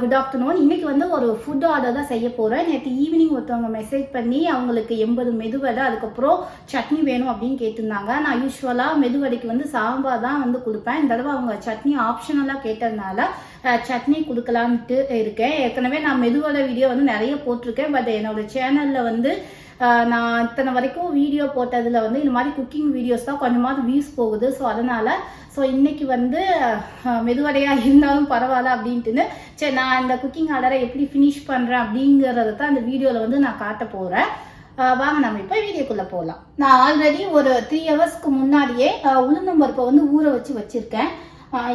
Good afternoon இன்னைக்கு வந்து ஒரு ஃபுட் ஆர்டர் தான் செய்ய போகிறேன் நேற்று ஈவினிங் ஒருத்தவங்க மெசேஜ் பண்ணி அவங்களுக்கு எண்பது மெதுவடை அதுக்கப்புறம் சட்னி வேணும் அப்படின்னு கேட்டிருந்தாங்க. நான் யூஸ்வலாக மெதுவடைக்கு வந்து சாம்பார் தான் வந்து கொடுப்பேன். இந்த தடவை அவங்க சட்னி ஆப்ஷனலாக கேட்டதுனால சட்னி கொடுக்கலான்ட்டு இருக்கேன். ஏற்கனவே நான் மெதுவடை வீடியோ வந்து நிறைய போட்டிருக்கேன். பட் என்னோட சேனலில் வந்து நான் இத்தனை வரைக்கும் வீடியோ போட்டதில் வந்து இந்த மாதிரி குக்கிங் வீடியோஸ் தான் கொஞ்சமாவது வியூஸ் போகுது. ஸோ அதனால் ஸோ இன்னைக்கு வந்து மெதுவடையாக இருந்தாலும் பரவாயில்ல அப்படின்ட்டுன்னு சரி நான் இந்த குக்கிங் ஆர்டரை எப்படி ஃபினிஷ் பண்ணுறேன் அப்படிங்கிறத தான் இந்த வீடியோவில் வந்து நான் காட்ட போகிறேன் வாங்க நம்ம இப்போ வீடியோக்குள்ளே போகலாம் நான் ஆல்ரெடி ஒரு த்ரீ ஹவர்ஸ்க்கு முன்னாடியே உளுந்தம்பருப்பை வந்து ஊற வச்சு வச்சுருக்கேன்.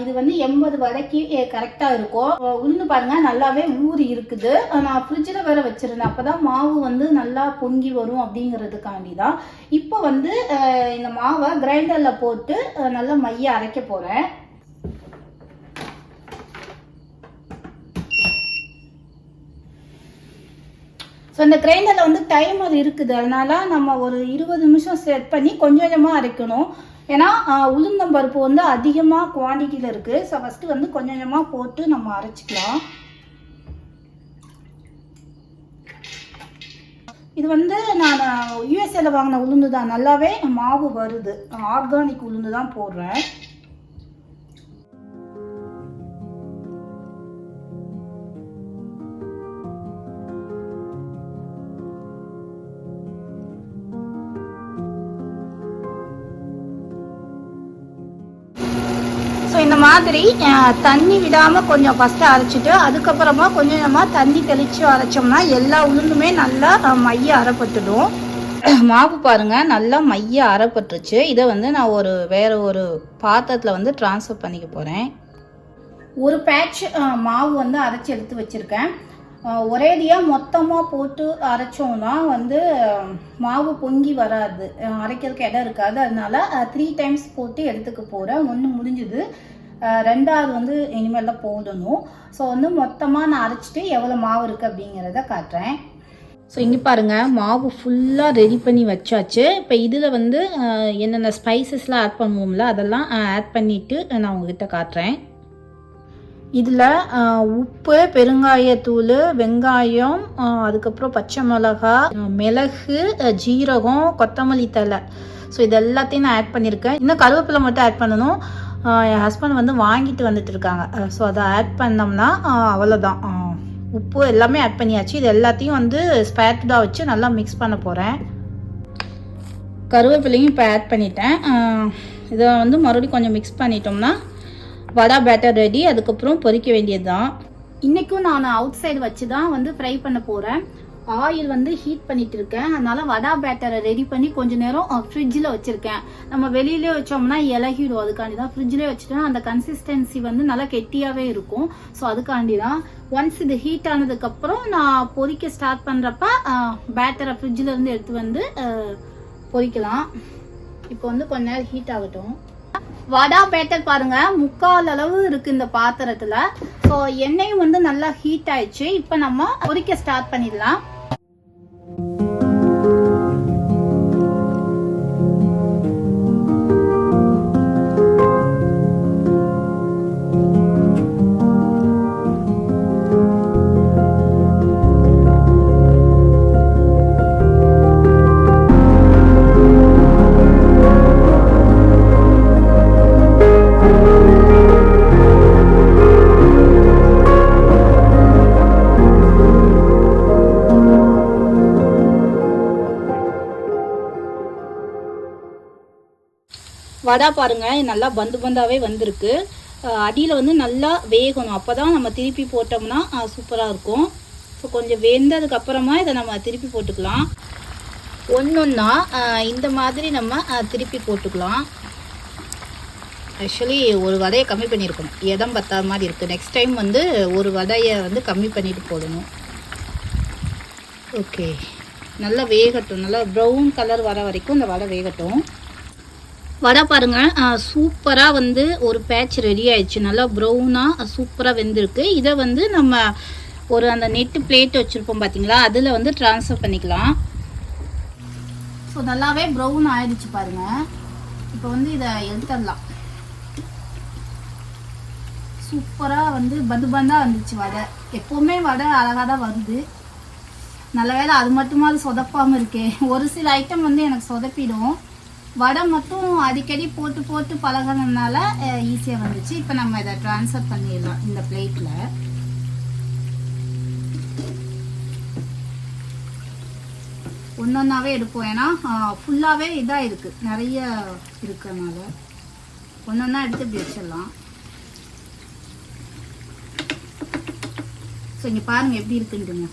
இது வந்து எண்பது வரைக்கு கரெக்டாக இருக்கும் உளுந்து பாருங்க நல்லாவே ஊறி இருக்குது. ஆஹ் நான் ஃப்ரிட்ஜில் வேற வச்சிருந்தேன். அப்பதான் மாவு வந்து நல்லா பொங்கி வரும் அப்படிங்கிறதுக்காண்டி தான் இப்போ வந்து ஆஹ் இந்த மாவை கிரைண்டரில் போட்டு நல்லா மைய அரைக்க போகிறேன் ஸோ இந்த கிரைண்டரில் வந்து டைமர் இருக்குது. அதனால நம்ம ஒரு இருபது நிமிஷம் செட் பண்ணி கொஞ்சம் கொஞ்சமாக அரைக்கணும். ஏன்னா உளுந்தம் பருப்பு வந்து அதிகமாக குவான்டிட்டியில் இருக்குது ஸோ ஃபஸ்ட்டு வந்து கொஞ்சம் கொஞ்சமாக போட்டு நம்ம அரைச்சிக்கலாம். இது வந்து நான் யூஎஸ்ஏல வாங்கின உளுந்து தான். நல்லாவே மாவு வருது. ஆர்கானிக் உளுந்து தான் போடுறேன். மாதிரி தண்ணி விடாமல் கொஞ்சம் ஃபஸ்ட்டு அரைச்சிட்டு அதுக்கப்புறமா கொஞ்சம் கொஞ்சமாக தண்ணி தெளித்து அரைச்சோம்னா எல்லா உளுந்துமே நல்லா மைய அரைப்பட்டுடும். மாவு பாருங்க நல்லா மைய அரைப்பட்டுருச்சு. இதை வந்து நான் ஒரு வேறு ஒரு பாத்திரத்தில் வந்து ட்ரான்ஸ்ஃபர் பண்ணிக்க போகிறேன் ஒரு பேட்ச் மாவு வந்து அரைச்சி எடுத்து வச்சுருக்கேன். ஒரேடியாக மொத்தமாக போட்டு அரைச்சோம்னா வந்து மாவு பொங்கி வராது. அரைக்கிறதுக்கு இடம் இருக்காது. அதனால த்ரீ டைம்ஸ் போட்டு எடுத்துக்க போகிறேன் ஒன்று முடிஞ்சுது. ரெண்டாவது வந்து இனிமேல் தான் போடணும். ஸோ வந்து மொத்தமாக நான் அரைச்சிட்டு எவ்வளோ மாவு இருக்குது அப்படிங்கிறத காட்டுறேன். ஸோ இங்கே பாருங்கள் மாவு ஃபுல்லாக ரெடி பண்ணி வச்சாச்சு. இப்போ இதில் வந்து என்னென்ன ஸ்பைசஸ்லாம் ஆட் பண்ணுவோம்ல அதெல்லாம் ஆட் பண்ணிவிட்டு நான் உங்ககிட்ட காட்டுறேன். இதில் உப்பு பெருங்காயத்தூள் வெங்காயம் அதுக்கப்புறம் பச்சை மிளகா மிளகு ஜீரகம் கொத்தமல்லி தழை. ஸோ இது எல்லாத்தையும் நான் ஆட் பண்ணியிருக்கேன் இன்னும் கருவேப்பிலை மட்டும் ஆட் பண்ணணும். என் ஹஸ்பண்ட் வந்து வாங்கிட்டு வந்துட்டு இருக்காங்க. ஸோ அதை ஆட் பண்ணோம்னா அவ்வளோதான் உப்பு எல்லாமே ஆட் பண்ணியாச்சு. இது எல்லாத்தையும் வந்து ஸ்பேட்டடாக வச்சு நல்லா மிக்ஸ் பண்ண போகிறேன் கருவேப்பிலையும் இப்போ ஆட் பண்ணிட்டேன். இதை வந்து மறுபடியும் கொஞ்சம் மிக்ஸ் பண்ணிட்டோம்னா வடா பேட்டர் ரெடி அதுக்கப்புறம் பொறிக்க வேண்டியது தான் இன்றைக்கும் நான் அவுட் சைடு வச்சு தான் வந்து ஃப்ரை பண்ண போகிறேன் ஆயில் வந்து ஹீட் பண்ணிட்டு இருக்கேன் அதனால வடா பேட்டரை ரெடி பண்ணி கொஞ்ச நேரம் ஃப்ரிட்ஜில் வச்சுருக்கேன். நம்ம வெளியிலே வச்சோம்னா இலகிடும். அதுக்காண்டி தான் ஃப்ரிட்ஜ்லேயே வச்சுட்டா அந்த கன்சிஸ்டன்சி வந்து நல்லா கெட்டியாகவே இருக்கும். ஸோ அதுக்காண்டி தான் ஒன்ஸ் இது ஹீட் ஆனதுக்கப்புறம் நான் பொறிக்க ஸ்டார்ட் பண்ணுறப்ப பேட்டரை ஃப்ரிட்ஜில் இருந்து எடுத்து வந்து பொறிக்கலாம். இப்போ வந்து கொஞ்ச நேரம் ஹீட் ஆகட்டும். வடா பேட்டர் பாருங்க முக்கால் அளவு இருக்கு இந்த பாத்திரத்துல. ஸோ எண்ணெயும் வந்து நல்லா ஹீட் ஆயிடுச்சு. இப்போ நம்ம பொரிக்க ஸ்டார்ட் பண்ணிடலாம். வடை பாருங்க நல்லா பந்து பந்தாவே வந்திருக்கு. அடியில் வந்து நல்லா வேகணும். அப்போ தான் நம்ம திருப்பி போட்டோம்னா சூப்பராக இருக்கும். ஸோ கொஞ்சம் வெந்ததுக்கப்புறமா இதை நம்ம திருப்பி போட்டுக்கலாம். ஒன்றொன்னா இந்த மாதிரி நம்ம திருப்பி போட்டுக்கலாம். ஆக்சுவலி ஒரு வடையை கம்மி பண்ணியிருக்கணும். இடம் பத்தாத மாதிரி இருக்குது நெக்ஸ்ட் டைம் வந்து ஒரு வடையை வந்து கம்மி பண்ணிட்டு போடணும். ஓகே நல்லா வேகட்டும். நல்லா ப்ரௌன் கலர் வர வரைக்கும் இந்த வடை வேகட்டும். வடை பாருங்க. சூப்பராக வந்து ஒரு பேட்ச் ரெடி ஆயிடுச்சு. நல்லா ப்ரௌனாக சூப்பராக வெந்திருக்கு. இதை வந்து நம்ம ஒரு அந்த நெட்டு பிளேட் வச்சுருப்போம் பார்த்தீங்களா அதில் வந்து ட்ரான்ஸ்ஃபர் பண்ணிக்கலாம். ஸோ நல்லாவே ப்ரௌன் ஆயிடுச்சு பாருங்க. இப்போ வந்து இதை எடுத்துடலாம். சூப்பராக வந்து பந்து பந்தாக வந்துச்சு வடை. எப்போவுமே வடை அழகாக தான் வருது. நல்ல வேளை அது மட்டுமாவது சொதப்பாமல் இருக்கே. ஒரு சில ஐட்டம் வந்து எனக்கு சொதப்பிடும். வடை மட்டும் அடிக்கடி போட்டு போட்டு பழகினதுனால ஈஸியாக வந்துச்சு. இப்போ நம்ம இதை ட்ரான்ஸ்ஃபர் பண்ணிடலாம் இந்த பிளேட்டில் ஒன்றொன்னாவே எடுப்போம். ஏன்னா ஃபுல்லாகவே இதாக இருக்குது நிறைய இருக்கிறனால. ஒன்றொன்னா எடுத்து இப்படி வச்சிடலாம். ஸோ இங்கே பாருங்கள் எப்படி இருக்குன்ட்டுங்க.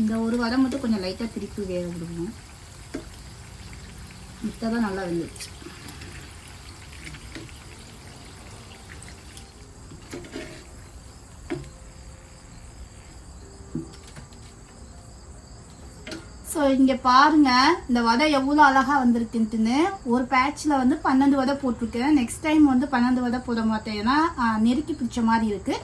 இந்த ஒரு வடை மட்டும் கொஞ்சம் லைட்டாக திருப்பி வேக விடுவோம் மித்ததான் நல்லா வெந்துச்சு ஸோ இங்கே பாருங்க இந்த வடை எவ்வளோ அழகாக வந்திருக்குன்ட்டுன்னு. ஒரு பேட்சில் வந்து பன்னெண்டு வடை போட்டிருக்கேன். நெக்ஸ்ட் டைம் வந்து பன்னெண்டு வடை போட மாட்டேன். ஏன்னா நெருக்கி பிடிச்ச மாதிரி இருக்குது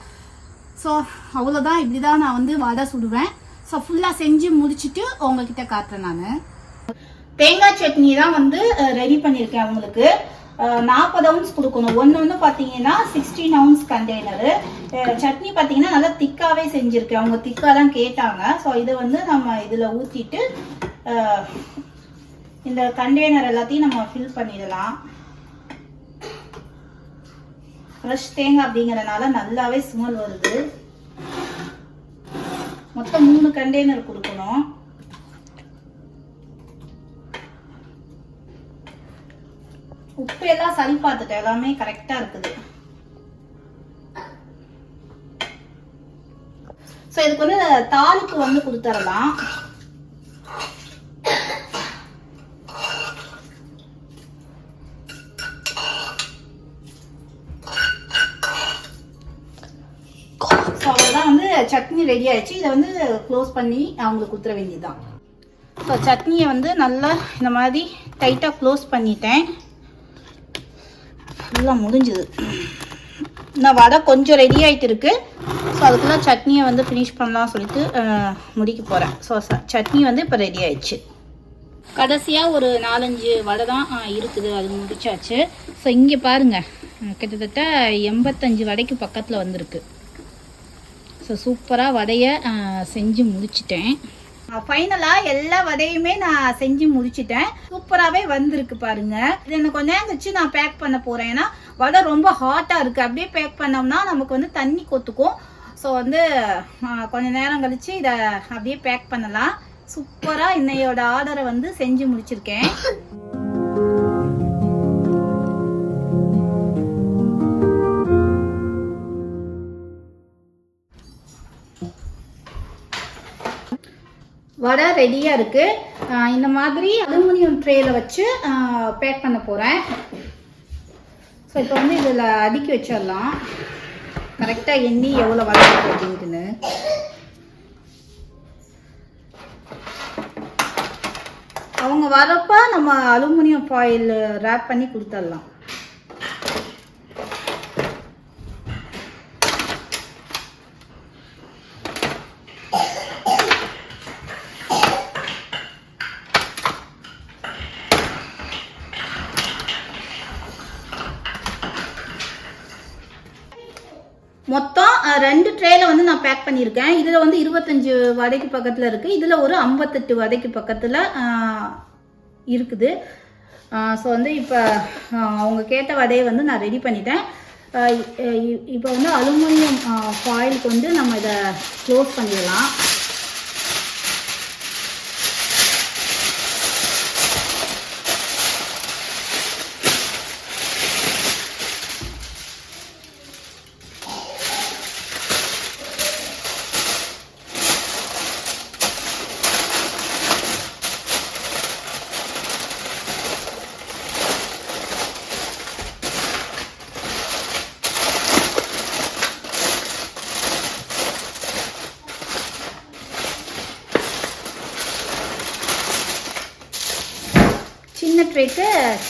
ஸோ அவ்வளோதான் இப்படி தான் நான் வந்து வடை சுடுவேன். ஸோ ஃபுல்லாக செஞ்சு முடிச்சுட்டு உங்ககிட்ட காட்டுறேன் நான். தேங்காய் சட்னி தான் வந்து ரெடி பண்ணியிருக்கேன் அவங்களுக்கு. நாற்பது அவுன்ஸ் கொடுக்கணும். ஒன்று வந்து பார்த்தீங்கன்னா சிக்ஸ்டீன் அவுன்ஸ் கண்டெய்னரு சட்னி பார்த்தீங்கன்னா நல்லா திக்காகவே செஞ்சுருக்கேன். அவங்க திக்காக தான் கேட்டாங்க. ஸோ இதை வந்து நம்ம இதில் ஊற்றிட்டு இந்த கண்டெய்னர் எல்லாத்தையும் நம்ம ஃபில் பண்ணிடலாம். ஃப்ரெஷ் தேங்காய் அப்படிங்கிறனால நல்லாவே ஸ்மெல் வருது. மொத்தம் மூணு கண்டெய்னர் கொடுக்கணும். உப்பு எல்லாம் சரி பார்த்துட்டேன். எல்லாமே கரெக்டா இருக்குது. ஸோ இதுக்கு வந்து தாலுக்கு வந்து கொடுத்துடலாம் ஸோ அவ்வளோதான் வந்து சட்னி ரெடி ஆயிடுச்சு. இதை வந்து க்ளோஸ் பண்ணி அவங்களுக்கு கொடுத்துட வேண்டியதுதான். ஸோ சட்னியை வந்து நல்லா இந்த மாதிரி டைட்டாக க்ளோஸ் பண்ணிட்டேன். ஃபுல்லாக முடிஞ்சுது. நான் வடை கொஞ்சம் ரெடி ஆகிட்டு இருக்கு. ஸோ அதுக்குள்ளே சட்னியை வந்து ஃபினிஷ் பண்ணலாம் சொல்லிட்டு முடிக்க போகிறேன் ஸோ சட்னி வந்து இப்போ ரெடி ஆயிடுச்சு. கடைசியாக ஒரு நாலஞ்சு வடை தான் இருக்குது. அது முடிச்சாச்சு. ஸோ இங்கே பாருங்கள் கிட்டத்தட்ட எண்பத்தஞ்சு வடைக்கு பக்கத்தில் வந்திருக்கு. ஸோ சூப்பராக வடையை செஞ்சு முடிச்சிட்டேன். ஃபைனலாக எல்லா வடையுமே நான் செஞ்சு முடிச்சிட்டேன். சூப்பராகவே வந்திருக்கு பாருங்க. இது எனக்கு கொஞ்ச நேரம் கழிச்சு நான் பேக் பண்ண போகிறேன் ஏன்னா வடை ரொம்ப ஹாட்டாக இருக்குது அப்படியே பேக் பண்ணோம்னா நமக்கு வந்து தண்ணி கொத்துக்கும். ஸோ வந்து கொஞ்ச நேரம் கழிச்சு இதை அப்படியே பேக் பண்ணலாம். சூப்பராக இன்னையோட ஆர்டரை வந்து செஞ்சு முடிச்சிருக்கேன். வடை ரெடியாக இருக்குது இந்த மாதிரி அலுமினியம் ட்ரேயில் வச்சு பேக் பண்ண போகிறேன் ஸோ இப்போ வந்து இதில் அடுக்கி வச்சிடலாம். கரெக்டாக எண்ணி எவ்வளோ வடை அப்படின்ட்டுன்னு. அவங்க வரப்போ நம்ம அலுமினியம் ஃபாயில் ரேப் பண்ணி கொடுத்துடலாம். மொத்தம் ரெண்டு ட்ரேல வந்து நான் பேக் பண்ணியிருக்கேன். இதில் வந்து இருபத்தஞ்சு வடைக்கு பக்கத்தில் இருக்குது இதில் ஒரு ஐம்பத்தெட்டு வடைக்கு பக்கத்தில் இருக்குது. ஸோ வந்து இப்போ அவங்க கேட்ட வடையை வந்து நான் ரெடி பண்ணிட்டேன். இப்போ வந்து அலுமினியம் ஃபாயிலுக்கு வந்து நம்ம இதை க்ளோஸ் பண்ணிடலாம்.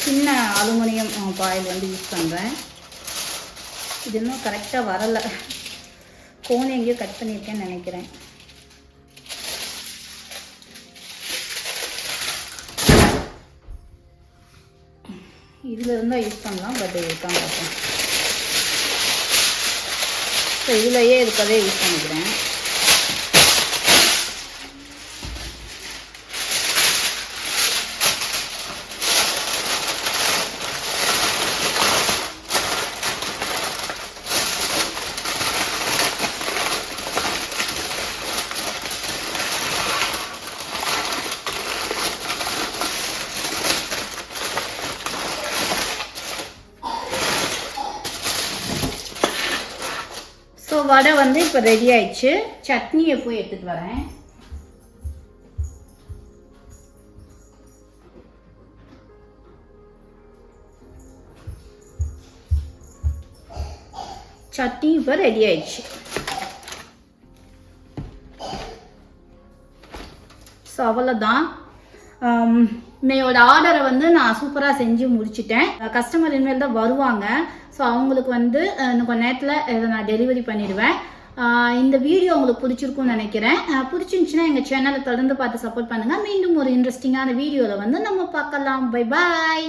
சின்ன அலுமினியம் பாயில் வந்து யூஸ் பண்ணுறேன் இது இன்னும் கரெக்டாக வரலை. கோன் எங்கேயோ கட் பண்ணியிருக்கேன்னு நினைக்கிறேன். இதில் இருந்தால் யூஸ் பண்ணலாம் பட் இருக்காங்க பார்ப்போம் ஸோ இதுலையே இருக்கிறதே யூஸ் பண்ணிக்கிறேன். வடை வந்து இப்போ ரெடி ஆயிடுச்சு. சட்னியை போய் எடுத்துட்டு வரேன். சட்னி இப்போ ரெடி ஆயிடுச்சு. ஸோ அவ்வளோதான் ஆம், இன்னையோட ஆர்டரை வந்து நான் சூப்பராக செஞ்சு முடிச்சிட்டேன். கஸ்டமர் இனிமேல் தான் வருவாங்க. ஸோ அவங்களுக்கு வந்து இன்னும் கொஞ்ச நேரத்தில் இதை நான் டெலிவரி பண்ணிடுவேன். இந்த வீடியோ உங்களுக்கு பிடிச்சிருக்கும்னு நினைக்கிறேன். பிடிச்சிருந்துச்சுன்னா எங்கள் சேனலை தொடர்ந்து பார்த்து சப்போர்ட் பண்ணுங்கள் மீண்டும் ஒரு இன்ட்ரெஸ்டிங்கான வீடியோவில் வந்து நம்ம பார்க்கலாம். Bye bye